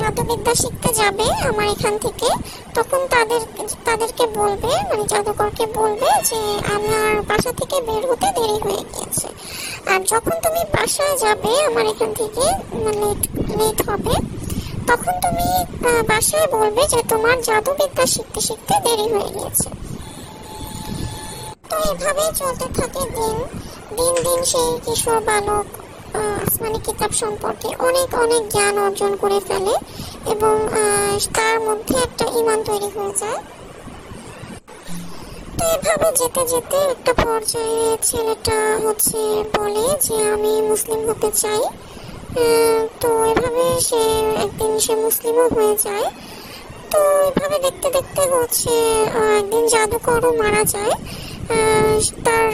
জাদুবিদ্যা শিখতে যাবে আমার এখান থেকে, তখন তাদের, তাদেরকে বলবে মানে জাদুকরকে বলবে যে, আমার বাসা থেকে বের হতে দেরি হয়ে গিয়েছে। আর যখন তুমি বাসায় যাবে আমার এখান থেকে লেট লেট হবে, তখন তুমি বাসায় বলবে যে, তোমার জাদুবিদ্যা শিখতে শিখতে দেরি হয়ে গিয়েছে। তো এভাবেই চলতে থাকে দিন। দিন দিন সেই কিশোর বালক আসমানি কিতাব সম্পর্কে অনেক অনেক জ্ঞান অর্জন করে ফেলে এবং তার মধ্যে একটা ইমান তৈরি হয়ে যায়। তো এভাবে যেতে যেতে একটা পর্যায়ে ছেলেটা হচ্ছে বলে যে, আমি মুসলিম হতে চাই। তো এভাবে সে একদিন সে মুসলিমও হয়ে যায়। তো এভাবে দেখতে দেখতে হচ্ছে একদিন জাদুকরও মারা যায়। তার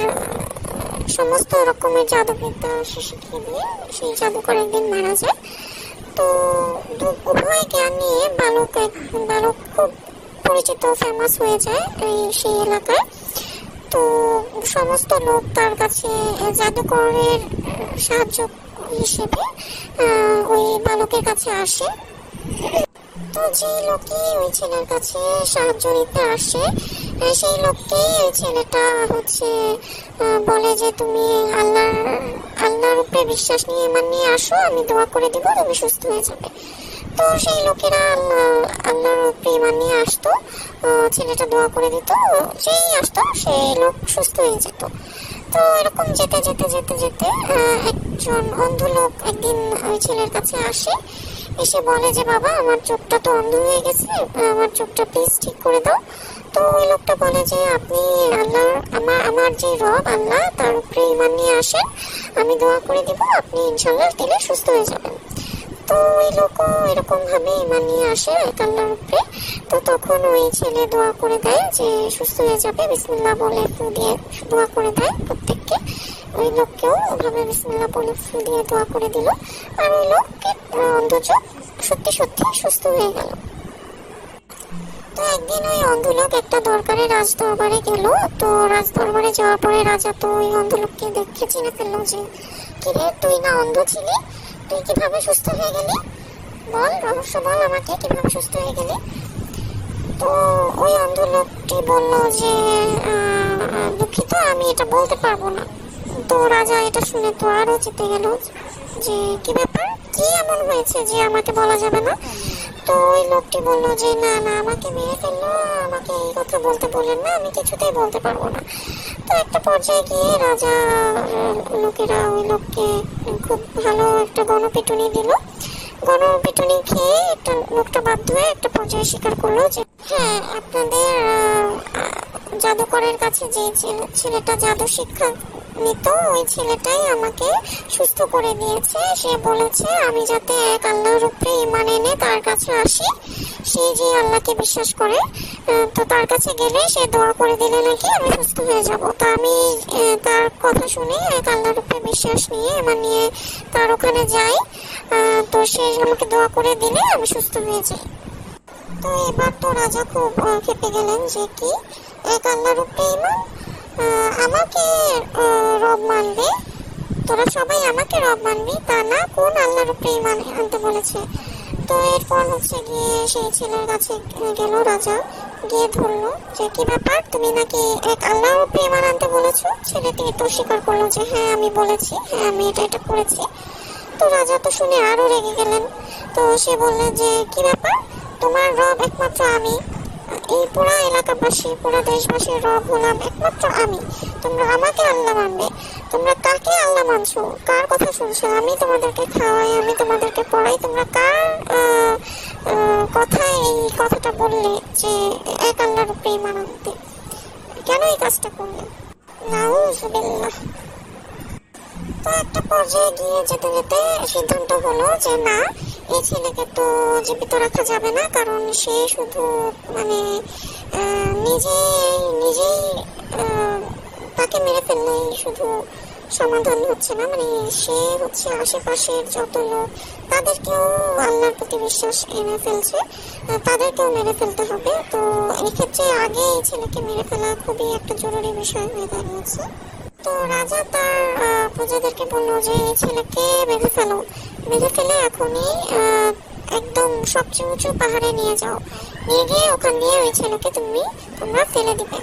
সমস্ত রকমের জাদুবিদ্যা সে শিখিয়ে দিয়ে সেই জাদুকর একদিন মারা যায়। তো উভয় জ্ঞান নিয়ে বালক এক- বালক খুব পরিচিত ফেমাস হয়ে যায় এই সেই এলাকায়। তো সমস্ত লোক তার কাছে জাদুকরের সাহায্য হিসেবে ওই বালকের কাছে আসে। তো যে লোকই ওই ছেলের কাছে সাহায্য নিতে আসে সেই লোককে ছেলেটা হচ্ছে বলে যে তুমি আল্লাহ, আল্লাহর উপরে বিশ্বাস নিয়ে ইমান নিয়ে আসো, আমি দোয়া করে দিব, তুমি সুস্থ হয়ে যাবে। তো সেই লোকেরা আল্লাহ, আল্লাহর উপরে ইমান নিয়ে আসতো ছেলেটা দোয়া করে দিত, যেই আসতো সেই লোক সুস্থ হয়ে যেত। তো এরকম যেতে যেতে যেতে যেতে একজন অন্ধ লোক একদিন ওই ছেলের কাছে আসে, এসে বলে যে, বাবা, আমার চোখটা তো অন্ধ হয়ে গেছে, আমার চোখটা প্লিজ ঠিক করে দাও। তো ওই লোকটা বলে যে, আপনি আল্লাহ আমার আমার যে রব আল্লাহ, তার উপরে ইমান নিয়ে আসেন, আমি দোয়া করে দিব, আপনি ইনশাল্লাহ দিলে সুস্থ হয়ে যাবেন। তো ওই লোকও এরকম ভাবে ইমান নিয়ে আসে এক আল্লাহর উপরে। তো তখন ওই ছেলে দোয়া করে দেয় যে, সুস্থ হয়ে যাবে। বিসমিল্লাহ বলে ফু দিয়ে দোয়া করে দেয় প্রত্যেককে। ওই লোককেও ওভাবে বিসমিল্লাহ বলে ফু দিয়ে দোয়া করে দিল। আর ওই লোককে অন্ধচোখ সত্যি সত্যি সুস্থ হয়ে গেল। তো একদিন ওই অন্ধলোক একটা দরকারে রাজ দরবারে গেল। তো রাজ দরবারে যাওয়ার পরে রাজা তো ওই অন্ধলোককে দেখে চিনে ফেলল যে কিরে তুই না অন্ধ ছিলি? তুই কীভাবে সুস্থ হয়ে গেলি? বল রহস্য বল আমাকে, কীভাবে সুস্থ হয়ে গেলি? তো ওই অন্ধ লোকটি বলল যে দুঃখিত, আমি এটা বলতে পারব না। তো রাজা এটা শুনে তো আরও চেতে গেল যে, কি ব্যাপার? কি এমন হয়েছে যে আমাকে বলা যাবে না? তো ওই লোকটি বলল যে, না না, আমাকে মেরে ফেলল, আমাকে এই কথা বলতে বললেন না, আমি কিছুতেই বলতে পারব না। তো একটা পর্যায়ে গিয়ে রাজা লোকেরা ওই লোককে খুব ভালো একটা গণপিটুনি দিল। গণপিটুনি খেয়ে একটা লোকটা বাধ্য হয়ে একটা পর্যায়ে স্বীকার করল যে হ্যাঁ আপনাদের জাদুকরের কাছে যে ছেলেটা জাদু শিক্ষা নিত ওই ছেলেটাই আমাকে সুস্থ করে দিয়েছে। সে বলেছে, আমি যাতে এক আল্লাহর উপরে ইমান এনে তার কাছে আসি, সে যে আল্লাহকে বিশ্বাস করে তো তার কাছে গেলে সে দোয়া করে দিলে নাকি আমি সুস্থ হয়ে যাব? তো আমি তার কথা শুনে এক আল্লাহর উপরে বিশ্বাস নিয়ে আমার নিয়ে তার ওখানে যাই। তো সে আমাকে দোয়া করে দিলে আমি সুস্থ হয়ে যাই। তো এবার তো রাজা খুব ক্ষেপে গেলেন যে কি, এক আল্লাহর উপরে ইমান আমাকে রব মানবে। তোরা সবাই আমাকে রব মানবি, তা না কোন আল্লাহর উপরে ইমান আনতে বলেছে। তো এরপর হচ্ছে গিয়ে সেই ছেলের কাছে গেল রাজা। গিয়ে ধরলো যে, কি ব্যাপার? তুমি নাকি এক আল্লাহর উপরে ইমান আনতে বলেছ? ছেলেটি তো স্বীকার করল যে হ্যাঁ আমি বলেছি। হ্যাঁ আমি এটা এটা করেছি। তো রাজা তো শুনে আরও রেগে গেলেন। তো সে বললেন যে, কি ব্যাপার? তোমার রব একমাত্র আমি। এই পুরা এলাকাবাসী, পুরা দেশবাসীর রব হলাম একমাত্র আমি। তোমরা আমাকে আল্লাহ মানবে, তোমরা কাকে আল্লাহ মানছো? কার কথা শুনছো? আমি তোমাদেরকে খাওয়াই, আমি তোমাদেরকে পড়াই, তোমরা কার কথায় এই কথাটা বললে যে এক আল্লাহর উপরে ইমান আনতে কেন এই কাজটা করলে? নাউজুবিল্লাহ। তো একটা পর্যায়ে গিয়ে যেতে যেতে সিদ্ধান্ত হলো যে না এই ছেলেকে তো জীবিত রাখা যাবে না, কারণ সে শুধু মানে নিজে নিজেই তাকে মেরে ফেললেই শুধু সমাধান হচ্ছে না। মানে সে হচ্ছে আশেপাশের যত লোক, তাদেরকেও আল্লাহর প্রতি বিশ্বাস এনে ফেলছে তাদেরকেও মেরে ফেলতে হবে। তো এই ক্ষেত্রে আগে এই ছেলেকে মেরে ফেলা খুবই একটা জরুরি বিষয় হয়ে দাঁড়িয়েছে। তো রাজা তার প্রজাদেরকে বলল যে, এই ছেলেকে মেরে ফেলো। মেরে ফেলে এখনই একদম সবচেয়ে উঁচু পাহাড়ে নিয়ে যাও। নিয়ে গিয়ে ওখান দিয়ে ওই ছেলেকে তুমি তোমরা ফেলে দিবে।